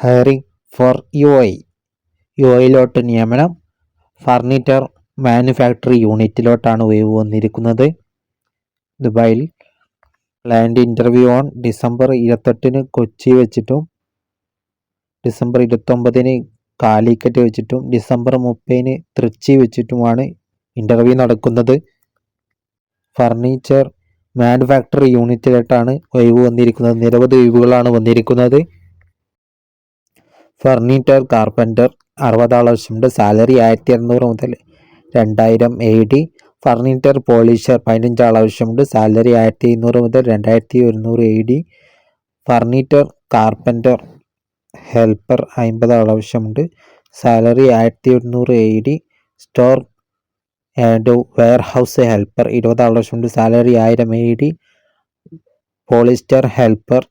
Hiring for U I U ഐയിലോട്ട് നിയമനം furniture manufactory യൂണിറ്റിലോട്ടാണ് ഒഴിവ് വന്നിരിക്കുന്നത്. ദുബായിൽ ലാൻഡ് ഇന്റർവ്യൂ ഓൺ ഡിസംബർ ഇരുപത്തെട്ടിന് കൊച്ചി വെച്ചിട്ടും ഡിസംബർ ഇരുപത്തൊമ്പതിന് കാലിക്കറ്റ് വെച്ചിട്ടും ഡിസംബർ മുപ്പതിന് തൃച്ചി വെച്ചിട്ടുമാണ് ഇന്റർവ്യൂ നടക്കുന്നത്. ഫർണിച്ചർ മാനുഫാക്ചറി യൂണിറ്റിലായിട്ടാണ് ഒഴിവ് വന്നിരിക്കുന്നത്. നിരവധി ഒഴിവുകളാണ് വന്നിരിക്കുന്നത്. ഫർണിച്ചർ കാർപ്പന്റർ അറുപതാൾ ആവശ്യമുണ്ട് സാലറി ആയിരത്തി അറുന്നൂറ് മുതൽ രണ്ടായിരം എ ഡി ഫർണിച്ചർ പോളിഷർ പതിനഞ്ചാൾ ആവശ്യമുണ്ട് സാലറി ആയിരത്തി ഇരുന്നൂറ് മുതൽ രണ്ടായിരത്തി ഒരുന്നൂറ് A D furniture carpenter helper അമ്പത് ആൾ ആവശ്യമുണ്ട് സാലറി ആയിരത്തി ഒരുന്നൂറ് A D store and warehouse helper ഇരുപത് ആൾ ആവശ്യമുണ്ട് സാലറി ആയിരം എ ഡി പോളിസ്റ്റർ ഹെൽപ്പർ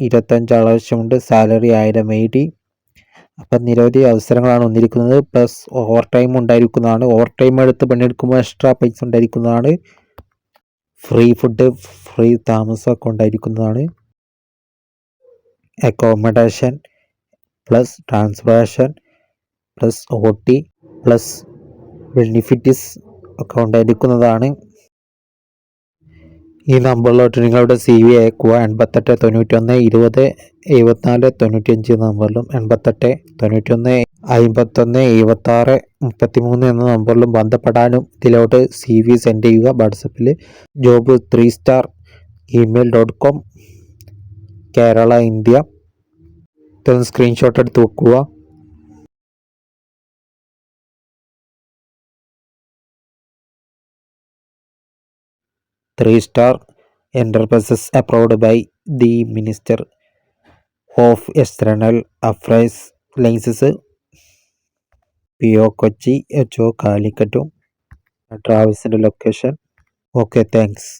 ഇരുപത്തഞ്ച് ആവശ്യമുണ്ട് സാലറി ആയിരം എയ്റ്റി അപ്പം നിരവധി അവസരങ്ങളാണ് വന്നിരിക്കുന്നത്. പ്ലസ് ഓവർ ടൈം ഉണ്ടായിരിക്കുന്നതാണ്. ഓവർ ടൈം എടുത്ത് പണിയെടുക്കുമ്പോൾ എക്സ്ട്രാ പൈസ ഉണ്ടായിരിക്കുന്നതാണ്. ഫ്രീ ഫുഡ് ഫ്രീ താമസമൊക്കെ ഉണ്ടായിരിക്കുന്നതാണ്. Accommodation plus transportation plus O T plus benefits ഒക്കെ ഉണ്ടായിരിക്കുന്നതാണ്. ഈ നമ്പറിലോട്ട് നിങ്ങളുടെ സി വി അയക്കുക. എൺപത്തെട്ട് തൊണ്ണൂറ്റൊന്ന് ഇരുപത് എഴുപത്തിനാല് തൊണ്ണൂറ്റിയഞ്ച് നമ്പറിലും എൺപത്തെട്ട് തൊണ്ണൂറ്റൊന്ന് അമ്പത്തൊന്ന് എഴുപത്താറ് മുപ്പത്തിമൂന്ന് എന്ന നമ്പറിലും ബന്ധപ്പെടാനും ഇതിലോട്ട് സി വി സെൻഡ് ചെയ്യുക. വാട്സപ്പിൽ job three star email dot com Kerala India. ഇതൊന്ന് സ്ക്രീൻഷോട്ട് എടുത്ത് വെക്കുക. Three star enterprises approved by the minister of external affairs licenses P O Kochi H O കാലിക്കറ്റും ട്രാവൽസിന്റെ ലൊക്കേഷൻ ഓക്കെ താങ്ക്സ്